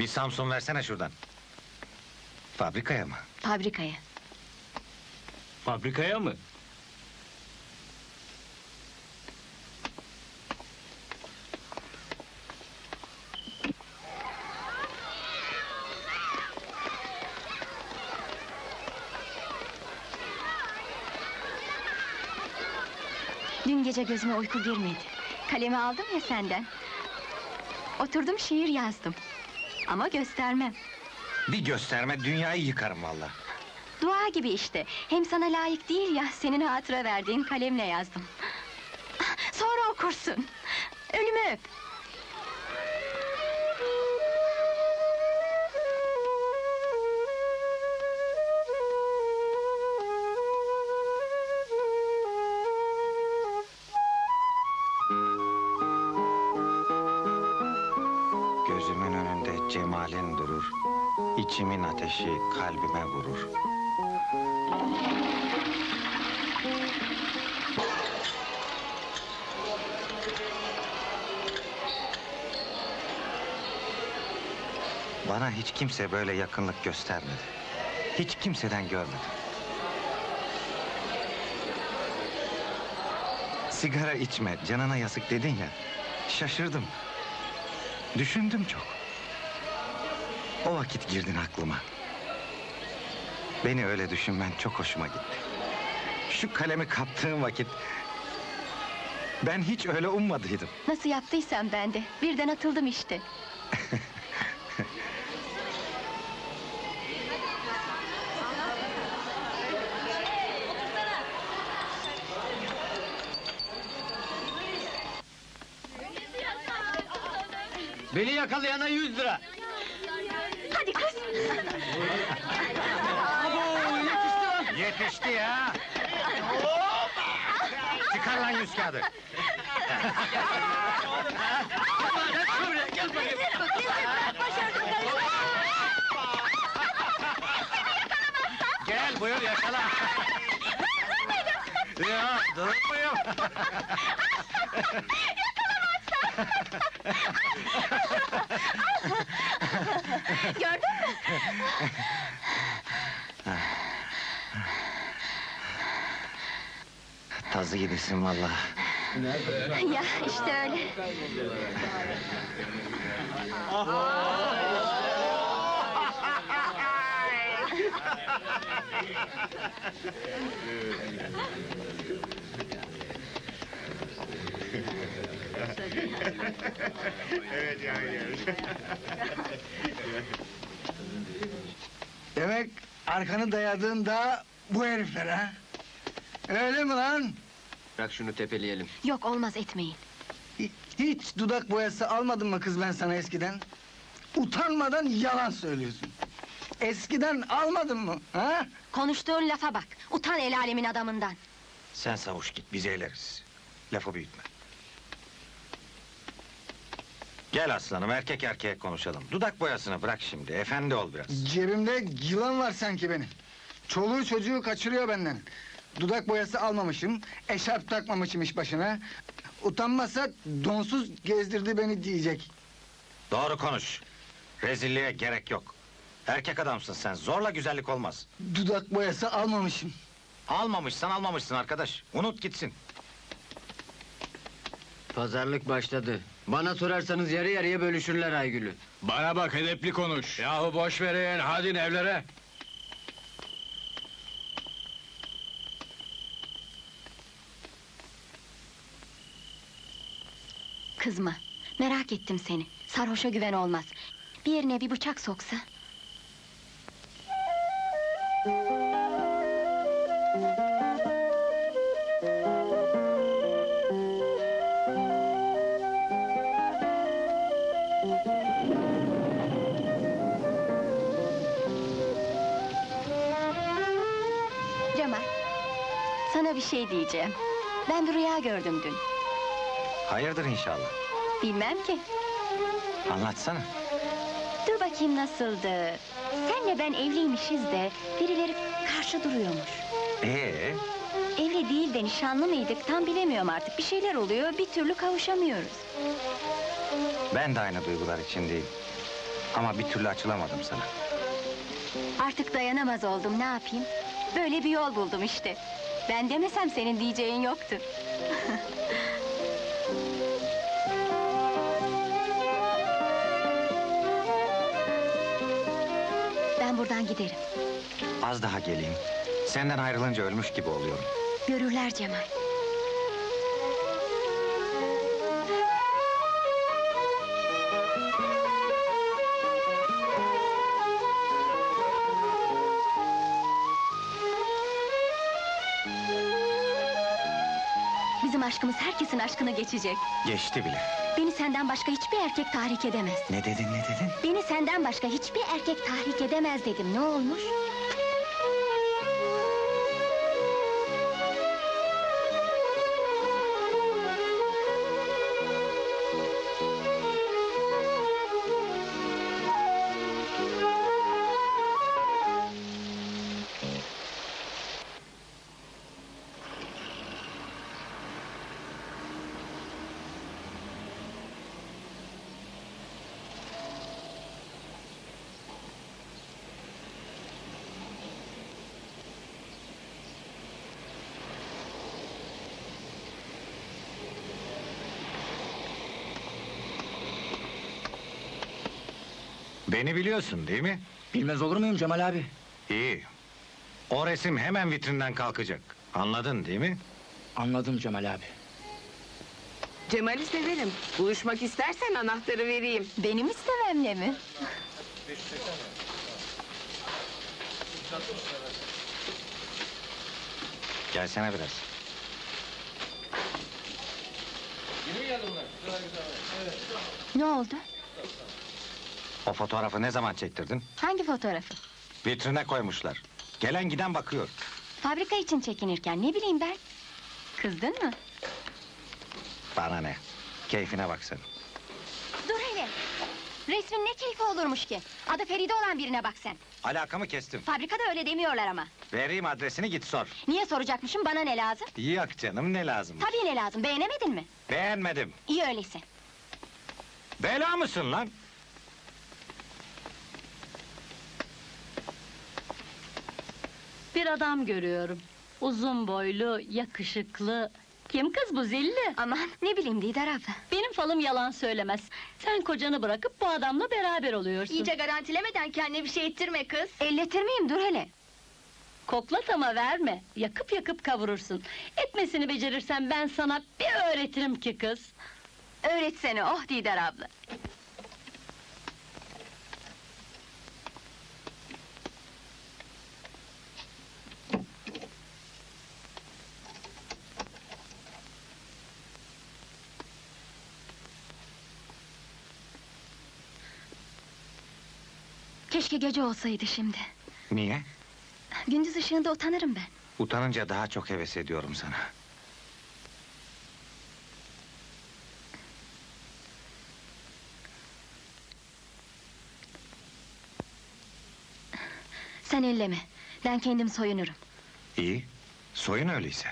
Bir Samsun versene şuradan. Fabrikaya mı? Fabrikaya. Fabrikaya mı? Dün gece gözüme uyku girmedi. Kalemi aldım ya senden. Oturdum şiir yazdım. Ama göstermem. Bir gösterme dünyayı yıkarım valla. Dua gibi işte. Hem sana layık değil ya senin hatıra verdiğin kalemle yazdım. Sonra okursun. Ölümü öp. Cemalin durur. İçimin ateşi kalbime vurur. Bana hiç kimse böyle yakınlık göstermedi. Hiç kimseden görmedim. Sigara içme, canına yazık dedin ya. Şaşırdım. Düşündüm çok. O vakit girdin aklıma. Beni öyle düşünmen çok hoşuma gitti. Şu kalemi kaptığın vakit... ...ben hiç öyle ummadıydım. Nasıl yaptıysam ben de. Birden atıldım işte. Beni yakalayana 100 lira. Hadi kız. Yetişti ya! Çıkar lan yüz kağıdı. Gel buyur yakala. ya durmuyor. Gördün mü? Tazı gibisin vallahi. Ya işte öyle. Demek arkanı dayadığın da bu herifler ha? Öyle mi lan? Bırak şunu tepeleyelim. Yok olmaz etmeyin. Hi- Hiç dudak boyası almadım mı kız ben sana eskiden? Utanmadan yalan söylüyorsun. Eskiden almadın mı? Ha? Konuştuğun lafa bak. Utan el alemin adamından. Sen savuş git biz eğleriz. Lafı büyütme. Gel aslanım erkek erkeğe konuşalım. Dudak boyasını bırak şimdi efendi ol biraz. Cebimde yılan var sanki benim. Çoluğu çocuğu kaçırıyor benden. Dudak boyası almamışım, eşarp takmamışım iş başına. Utanmasa donsuz gezdirdi beni diyecek. Doğru konuş. Rezilliğe gerek yok. Erkek adamsın sen zorla güzellik olmaz. Dudak boyası almamışım. Almamışsan almamışsın arkadaş. Unut gitsin. Pazarlık başladı. Bana sorarsanız yarı yarıya bölüşürler Aygül'ü. Bana bak edepli konuş. Yahu boş verin hadi evlere. Kızma. Merak ettim seni. Sarhoşa güven olmaz. Bir yerine bir bıçak soksa. Sana bir şey diyeceğim. Ben bir rüya gördüm dün. Hayırdır inşallah. Bilmem ki. Anlatsana. Dur bakayım nasıldı. Senle ben evliymişiz de birileri karşı duruyormuş. Ee, Evli değil de nişanlı mıydık tam bilemiyorum artık. Bir şeyler oluyor bir türlü kavuşamıyoruz. ben de aynı duygular içindeyim. Ama bir türlü açılamadım sana. Artık dayanamaz oldum ne yapayım? Böyle bir yol buldum işte. Ben demesem senin diyeceğin yoktu. ben buradan giderim. Az daha geleyim. Senden ayrılınca ölmüş gibi oluyorum. Görürler Cemal. Bizim aşkımız herkesin aşkını geçecek. Geçti bile. Beni senden başka hiçbir erkek tahrik edemez. Ne dedin ne dedin? Beni senden başka hiçbir erkek tahrik edemez dedim. Ne olmuş? Beni biliyorsun değil mi? Bilmez olur muyum Cemal abi? İyi. O resim hemen vitrinden kalkacak. Anladın değil mi? Anladım Cemal abi. Cemal'i severim. Buluşmak istersen anahtarı vereyim. Benim istememle mi? Gelsene biraz. Ne oldu? O fotoğrafı ne zaman çektirdin? Hangi fotoğrafı? Vitrine koymuşlar. Gelen giden bakıyor. Fabrika için çekinirken ne bileyim ben. Kızdın mı? Bana ne? Keyfine bak sen. Dur hele. Resmin ne keyfi olurmuş ki? Adı Feride olan birine bak sen. Alakamı kestim. Fabrikada öyle demiyorlar ama. Vereyim adresini git sor. Niye soracakmışım bana ne lazım? Yok canım ne lazım? Tabii ne lazım beğenemedin mi? Beğenmedim. İyi öyleyse. Bela mısın lan? Bir adam görüyorum. Uzun boylu, yakışıklı. Kim kız bu zilli? Aman ne bileyim Didar abla. Benim falım yalan söylemez. Sen kocanı bırakıp bu adamla beraber oluyorsun. garantilemeden kendine bir şey ettirme kız. Elletir miyim dur hele. Koklat ama verme. Yakıp yakıp kavurursun. Etmesini becerirsen ben sana bir öğretirim ki kız. Öğretsene oh Didar abla. Keşke gece olsaydı şimdi. Niye? Gündüz ışığında utanırım ben. Utanınca daha çok heves ediyorum sana. Sen elleme. Ben kendim soyunurum. İyi. Soyun öyleyse.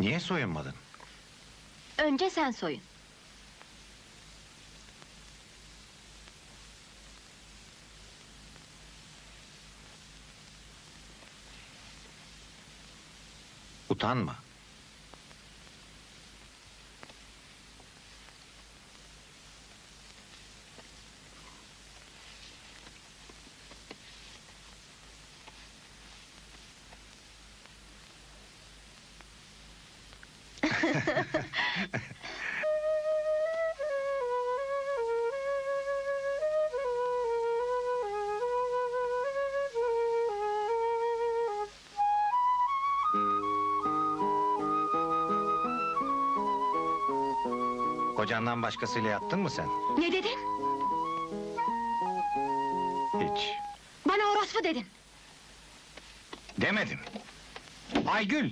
Niye soyunmadın? Önce sen soyun. Utanma. Kocandan başkasıyla yattın mı sen? Ne dedin? Hiç. Bana orospu dedin. Demedim. Aygül!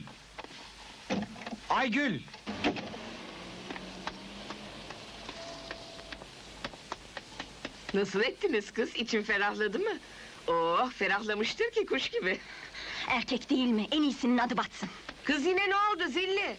Aygül! Nasıl ettiniz kız? İçin ferahladı mı? Oh ferahlamıştır ki kuş gibi. Erkek değil mi? En iyisinin adı batsın. Kız yine ne oldu zilli?